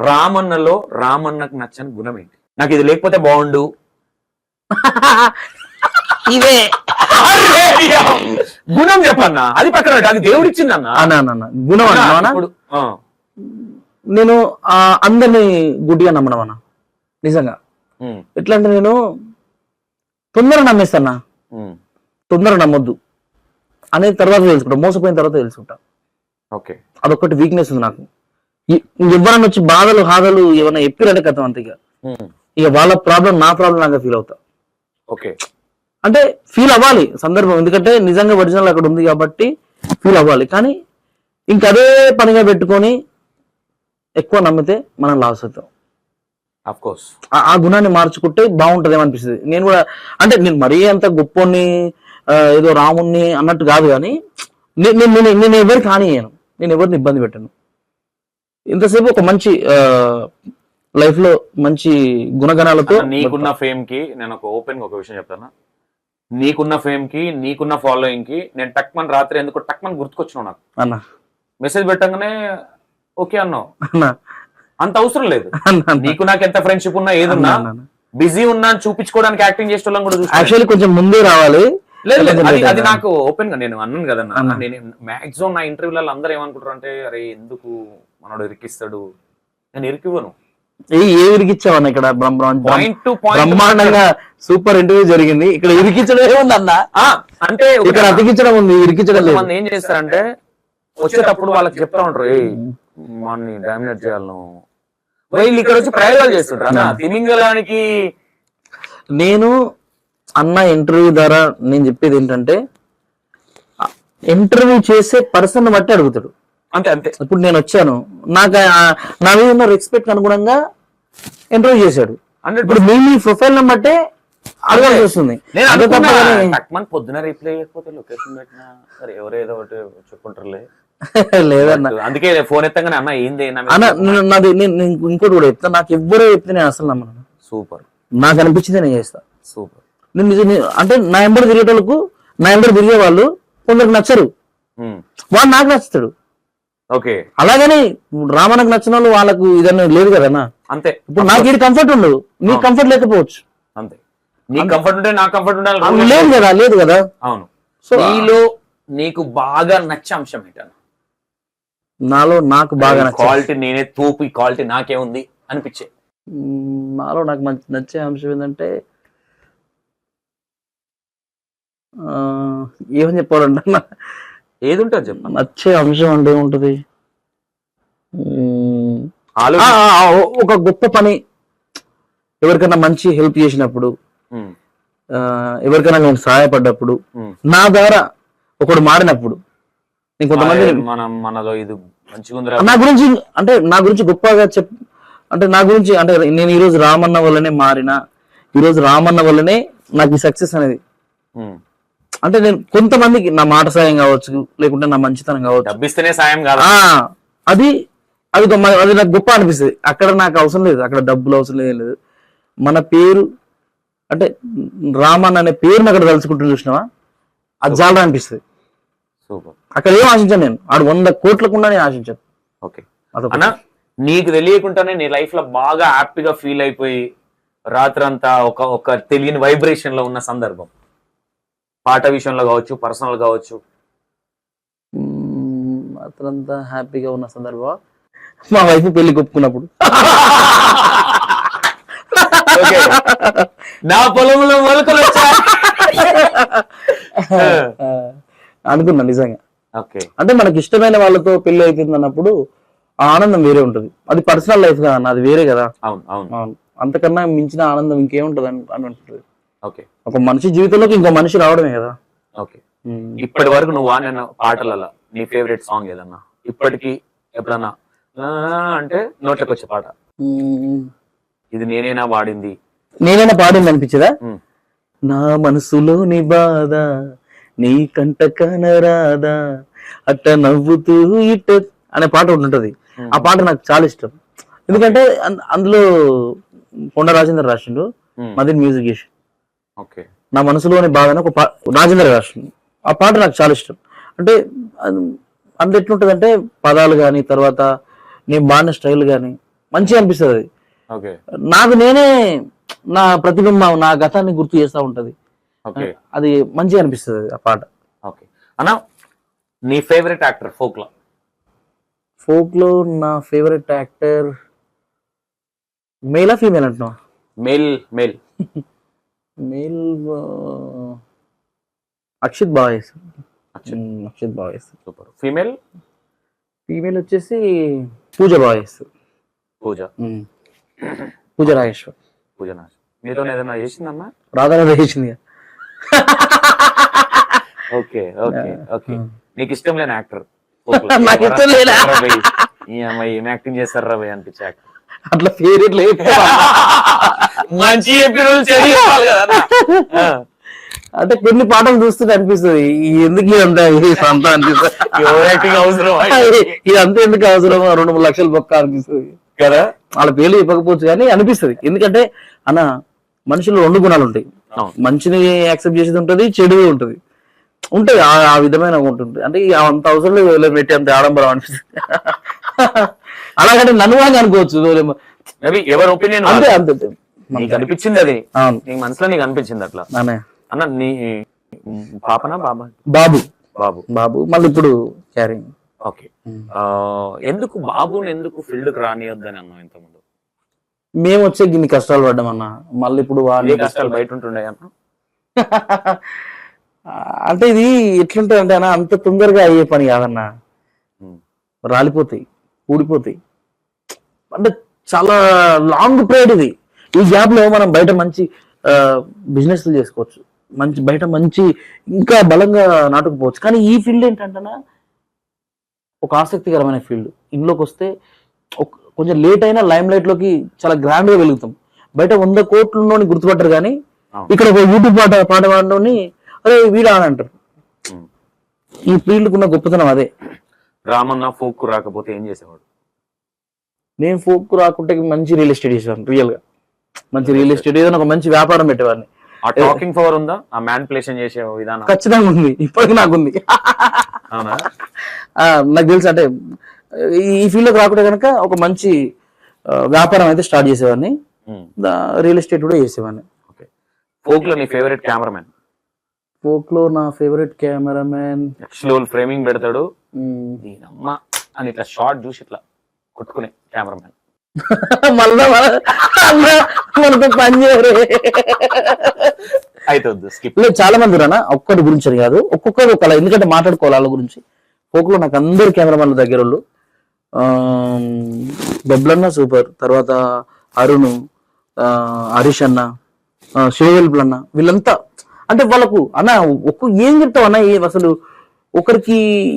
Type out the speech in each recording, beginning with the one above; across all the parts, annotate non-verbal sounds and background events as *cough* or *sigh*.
రామన్నలో రామన్నకు నచ్చని గుణం ఏంటి నాకు ఇది లేకపోతే బాగుండు. *laughs* ఇదే గుణం చెప్పన్నా? అది పక్కన. అది దేవుడు ఇచ్చిందన్న అన్న అన్న, అన్న గుణం అన్న అన్న. ఇప్పుడు ఆ, నేను ఆ, అందరినీ గుడ్డిగా నమ్మడం అన్న. నిజంగా. ఉమ్, ఎట్లా అంటే నేను తొందర నమ్మేస్తానా ఉమ్, తొందర నమ్మొద్దు. అనేది తర్వాత తెలుసుకుంటా. మోసపోయిన తర్వాత తెలుసుకుంటా. ఓకే. అదొకటి వీక్నెస్ ఉంది నాకు. ఎవరన్నా వచ్చి బాధలు హాదలు ఏమన్నా చెప్పిరంటే కథం అంతే ఇక. ఇక వాళ్ళ ప్రాబ్లం నా ప్రాబ్లం లాగా ఫీల్ అవుతా. ఓకే. అంటే ఫీల్ అవ్వాలి సందర్భం. ఎందుకంటే నిజంగా ఒరిజినల్ అక్కడ ఉంది కాబట్టి ఫీల్ అవ్వాలి. కానీ ఇంక అదే పనిగా పెట్టుకొని ఎక్కువ నమ్మితే మనం లాస్ అవుతాం. కోర్స్ ఆ- గుణాన్ని మార్చుకుంటే బాగుంటదేమో అనిపిస్తుంది. నేను కూడా అంటే నేను మరీ అంత గొప్పని ఏదో రాముణ్ణి అన్నట్టు కాదు కానీ నేను నేను నేను ఎవరికి హానియను నేను ఎవరిని ఇబ్బంది పెట్టను. ఇంతసేపు ఒక మంచి లైఫ్లో మంచి గుణగణాలతో నీకున్న ఫేమ్కి నేను ఒక ఓపెన్ ఒక విషయం చెప్తాను? నీకున్న ఫేమ్కి నీకున్న ఫాలోయింగ్కి నేను టక్మన్ రాత్రి ఎందుకు టక్మన్ గుర్తుకొచ్చినావు నాకు? అన్న. మెసేజ్ పెట్టగానే ఓకే అన్నావు. అన్న. అంత అవసరం లేదు. నీకు నాకు ఎంత ఫ్రెండ్షిప్ ఉన్నా ఏదున్నా. బిజీ ఉన్నా అని చూపించుకోవడానికి యాక్టింగ్ చేసే వాళ్ళని కూడా యాక్చువల్లీ కొంచెం ముందే రావాలి. లేదు లేదు, అది అది. నాకు ఓపెన్గా నేను అన్నాను కదన్నా. నేను మాక్సిమం నా ఇంటర్వ్యూలలో అందరూ ఏమనుకుంటారు అంటే అరే ఎందుకు మనోడు ఇరికిస్తాడు. నేను ఇరికివ్వను. ఏ ఇరికిచ్చావన్న ఇక్కడ? బ్రహ్మాండంగా సూపర్ ఇంటర్వ్యూ జరిగింది. ఇక్కడ ఇరికించడం ఏముంది అన్న అంటే ఇక్కడ అతికించడం ఉంది ఇరికించడం లేదు. ఏం చేస్తారంటే వచ్చేటప్పుడు వాళ్ళకి చెప్తా ఉంటారు ఏ మనని డామినేట్ చేయాలను. వీళ్ళు ఇక్కడ వచ్చి ప్రయోగాలు చేస్తుంటారు. అన్న తిమింగలానికి నేను అన్న ఇంటర్వ్యూ ద్వారా నేను చెప్పేది ఏంటంటే ఇంటర్వ్యూ చేసే పర్సన్ బట్టి అడుగుతాడు. అంతే అంతే. ఇప్పుడు నేను వచ్చాను. నాకు నా మీద ఉన్న రెస్పెక్ట్ అనుగుణంగా ఇంటర్వ్యూ చేశాడు. హండ్రెడ్ ఇప్పుడు మీ మీ ప్రొఫైల్ బట్టే అడగాల్సి వస్తుంది. నేను అదే అనుకున్నా తప్ప టక్మన్ పొద్దున రిప్లై చేయకపోతే లొకేషన్ పెట్టినా సరే ఎవరో ఏదో ఒకటి చెప్పుకుంటారులే. *laughs* లేదన్న. అందుకే ఫోన్ ఎత్తగానే అన్న ఏంది నాది నేను ఇంకోటి కూడా చెప్తా. నాకు ఎవ్వరో చెప్తే నేను అసలు నమ్మను. సూపర్. నాకు అనిపించింది నేను చేస్తా. సూపర్. నేను- అంటే నా ఎంబడి తిరిగేటోళ్ళకు నా ఎంబడి తిరిగే వాళ్ళు కొందరికి నచ్చరు. వాడు నాకు నచ్చుతాడు ఓకే. అలాగని రామనకు నచ్చిన వాళ్ళు వాళ్ళకు ఇదన్నీ లేదు కదన్నా? అంతే. ఇప్పుడు నాకు ఇది కంఫర్ట్ ఉండదు నీకు కంఫర్ట్ లేకపోవచ్చు. అంతే. నీ కంఫర్ట్ ఉంటే నాకు కంఫర్ట్ ఉండాలి లేదు కదా లేదు కదా? అవును. సో నీలో నీకు బాగా నచ్చే అంశం ఏంటన్న? నాలో నాకు బాగా క్వాలిటీ నేనే తోపు ఈ క్వాలిటీ నాకే ఉంది అనిపించే. నాలో నాకు మంచి నచ్చే అంశం ఏంటంటే ఏమని చెప్పాలంటే ఏది ఉంటుంది చెప్పు. నచ్చే అంశం అంటే ఆ, ఒక గొప్ప పని ఎవరికైనా మంచి హెల్ప్ చేసినప్పుడు ఎవరికైనా నేను సహాయపడ్డప్పుడు. నా ద్వారా ఒకడు మారినప్పుడు నేను కొంతమంది మనం మనలో ఇది మంచిగా ఉందిరా నా గురించి అంటే నా గురించి గొప్పగా చెప్ అంటే నా గురించి అంటే నేను ఈ రోజు రామన్న వల్లనే మారిన ఈ రోజు రామన్న వల్లనే నాకు ఈ సక్సెస్ అనేది. అంటే నేను కొంతమందికి నా మాట సాయం కావచ్చు లేకుంటే నా మంచితనం కావచ్చు. డబ్బిస్తేనే సాయం కాదు. అది అది అది నాకు గొప్ప అనిపిస్తుంది. అక్కడ నాకు అవసరం లేదు. అక్కడ డబ్బులు అవసరం లేదు మన పేరు అంటే రామన్ అనే పేరుని అక్కడ తలుచుకుంటూ చూసినావా? అది చాలా అనిపిస్తుంది. సూపర్. అక్కడ ఏం ఆశించాను నేను. ఆడు వంద కోట్లకుండా నేను ఆశించాను. ఓకే. అన్న నీకు తెలియకుండానే నీ లైఫ్లో బాగా హ్యాపీగా ఫీల్ అయిపోయి రాత్రంతా ఒక ఒక తెలియని వైబ్రేషన్లో ఉన్న సందర్భం. పాట విషయంలో కావచ్చు పర్సనల్ కావచ్చు. అతనంతా హ్యాపీగా ఉన్న సందర్భం మా వైఫ్ పెళ్ళి కొప్పుకున్నప్పుడు. నా పొలంలో మొలకలు అనుకున్నా నిజంగా. అంటే మనకి ఇష్టమైన వాళ్ళతో పెళ్ళి అవుతుంది అన్నప్పుడు ఆ ఆనందం వేరే ఉంటుంది. అది పర్సనల్ లైఫ్ కదా అన్న అది వేరే కదా. అవును అవును. అవును. అంతకన్నా మించిన ఆనందం ఇంకేముంటది అని అని ఉంటుంది ఓకే. ఒక మనిషి జీవితంలోకి ఇంకో మనిషి రావడమే కదా. ఓకే. ఇప్పటి వరకు నువ్వు వాడిన పాటలలో నీ ఫేవరెట్ సాంగ్ ఏదన్నా? ఇప్పటికి ఎప్పుడన్నా అంటే నోట్లోకి వచ్చే పాట. ఇది నేనేనా వాడింది. నేనైనా పాడింది అనిపించదా. నా మనసులోని బాధ నీ కంట కనరాదా అట్ట నవ్వుతూ ఇట్ట అనే పాట ఒకటి ఉంటది. ఆ పాట నాకు చాలా ఇష్టం. ఎందుకంటే అందులో కొండ రాజేందర్ రాసిండు. మదన్ మ్యూజిక్ చేసి. నా మనసులోని బాధ అని ఒక రాజేందర్ రాసిండు ఆ పాట నాకు చాలా ఇష్టం. అంటే అది- అందులో ఎట్లుంటదంటే పదాలు కానీ తర్వాత నేను బాడిన స్టైల్ కానీ మంచిగా అనిపిస్తుంది అది. నాకు నేనే నా ప్రతిబింబం నా గతాన్ని గుర్తు చేస్తూ ఉంటది. ఓకే. అది మంచిగా అనిపిస్తుంది ఆ పాట. ఓకే. అన్న నీ ఫేవరెట్ యాక్టర్ ఫోక్లో ఫోక్లో నా ఫేవరెట్ యాక్టర్ మేలా ఫీమేల్ అంటున్నా మేల్ మేల్. *laughs* మేల్ అక్షిత్ బాగా చేస్తాడు. ఉమ్, అక్షిత్ బాగా చేస్తాడు. సూపర్. ఫీమేల్? ఫీమేల్ వచ్చేసి పూజ బాగా పూజ. పూజ రాగేశ్వర్ పూజ మీతో ఏదైనా చేసిందమ్మా? రాధారాధ చేసింది. Okay okay okay. నీకు ఇష్టం లేని యాక్టర్. *laughs* నాకు ఇష్టం లేనా? ఈ అమ్మాయి ఏం యాక్టింగ్ చేస్తారు రా అనిపించే యాక్టర్? అట్లా ఫేవరెట్ లేదు మంచి. అంటే కొన్ని పాటలు చూస్తుంటే అనిపిస్తుంది ఎందుకు ఇదంతా అంతా అనిపిస్తుంది? అవసరం ఇదంతా ఎందుకు అవసరం? రెండు మూడు లక్షలు పక్క అనిపిస్తుంది. కదా? వాళ్ళ పేర్లు చెప్పకపోవచ్చు కానీ అనిపిస్తుంది. ఎందుకంటే అన్న మనుషులు రెండు గుణాలు ఉంటాయి. మంచిని యాక్సెప్ట్ చేసేది ఉంటుంది చెడు ఉంటుంది. ఉంటుంది ఆ ఆ విధమైన ఉంటుంది. అంటే అంత అవసరం లేదు పెట్టి అంత ఆడంబరం అనిపిస్తుంది. అలాగంటే నన్ను కూడా అనుకోవచ్చు. ఎవరి ఒపీనియన్ అంతే అంతే. నీకు అనిపించింది అది? నీకు మనసులో నీకు అనిపించింది అట్లా? నానే అన్న నీ పాపనా బాబా? బాబు. బాబు. బాబు. మళ్ళీ ఇప్పుడు క్యారింగ్ ఓకే. ఎందుకు బాబుని ఎందుకు ఫీల్డ్కి రానియొద్దని అన్నావు ఇంతకుముందు? మేము వచ్చే గిన్ని కష్టాలు పడ్డాం అన్న. మళ్ళీ ఇప్పుడు వాడిని కష్టాలు బయట ఉంటుండే అన్న? అంటే ఇది ఎట్లుంటది అంటే అన్న అంత తొందరగా అయ్యే పని కాదన్న. రాలిపోతాయి. ఊడిపోతాయి. అంటే చాలా లాంగ్ పీరియడ్ ఇది. ఈ గ్యాప్లో మనం బయట మంచి బిజినెస్ చేసుకోవచ్చు. మంచి బయట మంచి ఇంకా బలంగా నాటుకుపోవచ్చు. కానీ ఈ ఫీల్డ్ ఏంటంటే ఒక ఆసక్తికరమైన ఫీల్డ్ ఇంట్లోకి వస్తే కొంచెం లేట్ అయినా లైమ్ లైట్లోకి చాలా గ్రాండ్గా వెలుగుతాం బయట వంద కోట్లున్నోని గుర్తుపట్టరు కానీ. ఇక్కడ ఒక యూట్యూబ్ పాట పాట పాడని అరే వీడా అని అంటారు. ఈ ఫీల్డ్ ఉన్న గొప్పతనం అదే. రామన్న ఫోక్ రాకపోతే ఏం చేసేవాడు? నేను ఫోక్ రాకుంటే మంచి రియల్ ఎస్టేట్ చేసేవాడిని రియల్గా. మంచి రియల్ ఎస్టేట్ ఏదైనా ఒక మంచి వ్యాపారం పెట్టేవాడిని. ఆ టాకింగ్ పవర్ ఉందా? ఆ మ్యాన్పులేషన్ చేసే విధానం? ఖచ్చితంగా ఉంది ఇప్పటికి నాకుంది. అవునా? ఆ, నాకు తెలుసు అంటే ఈ- ఫీల్డ్లోకి రాకుంటే కనుక ఒక మంచి వ్యాపారం అయితే స్టార్ట్ చేసేవాడిని. రియల్ ఎస్టేట్ కూడా చేసేవాడిని. ఓకే. ఫోక్లో నీ ఫేవరెట్ కెమెరామెన్ ఫోక్లో నా ఫేవరెట్ కెమెరామెన్ ఫ్రేమింగ్ పెడతాడు దీనమ్మ అని ఇట్లా షార్ట్ చూసి ఇట్లా కొట్టుకునే కెమెరామెన్ *laughs* మళ్ళా మన- మళ్ళా మనతో పని చేయరు. అయితే వద్దు స్కిప్ లేదు చాలా మంది రానా? ఒక్కటి గురించి అని కాదు. ఒక్కొక్కరు ఒక ఎందుకంటే మాట్లాడుకోవాలి వాళ్ళ గురించి. ఫోక్లో నాకు అందరు కెమెరామెన్ల దగ్గర వాళ్ళు బొబ్లన్న సూపర్ తర్వాత అరుణ్ హరీష్ అన్న ఆ, శివవెల్పులు అన్న వీళ్ళంతా. అంటే వాళ్ళకు అన్న ఒక్క ఏం చెప్తావు అన్న? ఏం అసలు ఒకరికి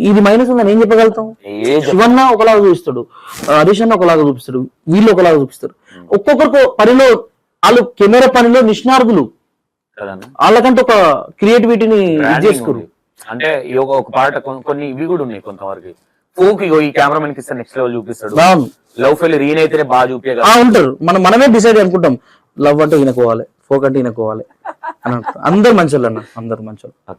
ఇది మైనస్ ఉందని ఏం చెప్పగలుగుతాం? శివన్న ఒకలాగా చూపిస్తాడు హరీష్ అన్న ఒకలాగా చూపిస్తాడు వీళ్ళు ఒకలాగా చూపిస్తారు. ఒక్కొక్కరికి పనిలో వాళ్ళు కెమెరా పనిలో నిష్ణార్థులు. వాళ్ళకంటే ఒక క్రియేటివిటీని చేసుకోరు. అంటే ఒక పాట కొన్- కొన్ని ఇవి కూడా ఉన్నాయి కొంతవరకు. ఫోక్ ఈ కెమెరామెన్కి నెక్స్ట్ లెవెల్ చూపిస్తాడు. లవ్ ఫెయిల్ ఈయనైతేనే బాగా చూపించగలరు ఉంటారు. మనం మనమే డిసైడ్ అనుకుంటాం. లవ్ అంటే ఈయనకోవాలి ఫోక్ అంటే ఈయనకోవాలి అని. అందరు మంచోళ్ళు అన్న అందరు మంచోళ్ళు.